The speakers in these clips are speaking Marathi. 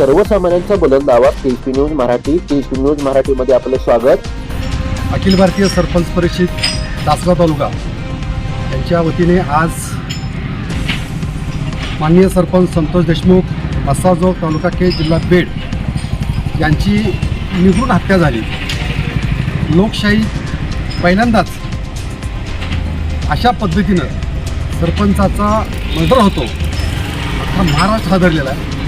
सर्वसामान्यांचा बुलंद आवाज न्यूज मराठी टीव्ही न्यूज मराठीमध्ये आपलं स्वागत. अखिल भारतीय सरपंच परिषद तासगाव तालुका. यांच्या वतीने आज माननीय सरपंच संतोष देशमुख मस्साजोग तालुका के जिल्हा बेड यांची निघून हत्या झाली. लोकशाही पहिल्यांदाच अशा पद्धतीनं सरपंचाचा मर्डर होतो. आता महाराष्ट्र हादरलेला आहे.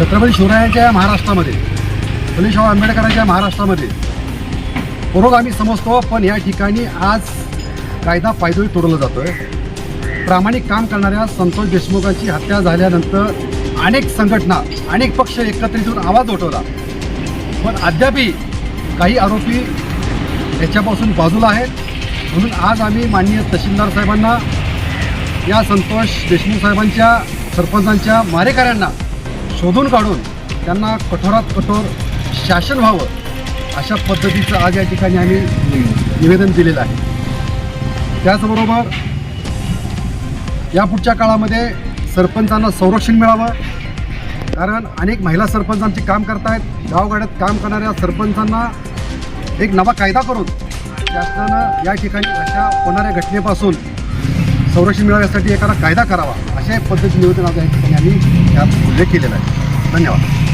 छत्रपती शिवरायांच्या या महाराष्ट्रामध्ये फुलेशाह आंबेडकरांच्या महाराष्ट्रामध्ये महाराष्ट्रामध्ये आम्ही समजतो पण या ठिकाणी आज कायदा पायदळी तोडला आहे प्रामाणिक काम करणाऱ्या संतोष देशमुखांची हत्या झाल्यानंतर अनेक संघटना अनेक पक्ष एकत्रित येऊन आवाज उठवला. पण अद्यापही काही आरोपी याच्यापासून बाजूला आहेत. म्हणून आज आम्ही माननीय तहसीलदार साहेबांना या संतोष देशमुख साहेबांच्या सरपंचांच्या मारेकऱ्यांना शोधून काढून त्यांना कठोरात कठोर शासन व्हावं अशा पद्धतीचं आज या ठिकाणी आम्ही निवेदन दिलेलं आहे. त्याचबरोबर यापुढच्या काळामध्ये सरपंचांना संरक्षण मिळावं. कारण अनेक महिला सरपंच आमचे काम करतायत. गावगाड्यात काम करणाऱ्या सरपंचांना एक नवा कायदा करून शासनानं या ठिकाणी अशा होणाऱ्या घटनेपासून संरक्षण मिळवण्यासाठी एखादा कायदा करावा. अशा पद्धती निवेदन आज या ठिकाणी आम्ही उल्लेख केलेला आहे. धन्यवाद.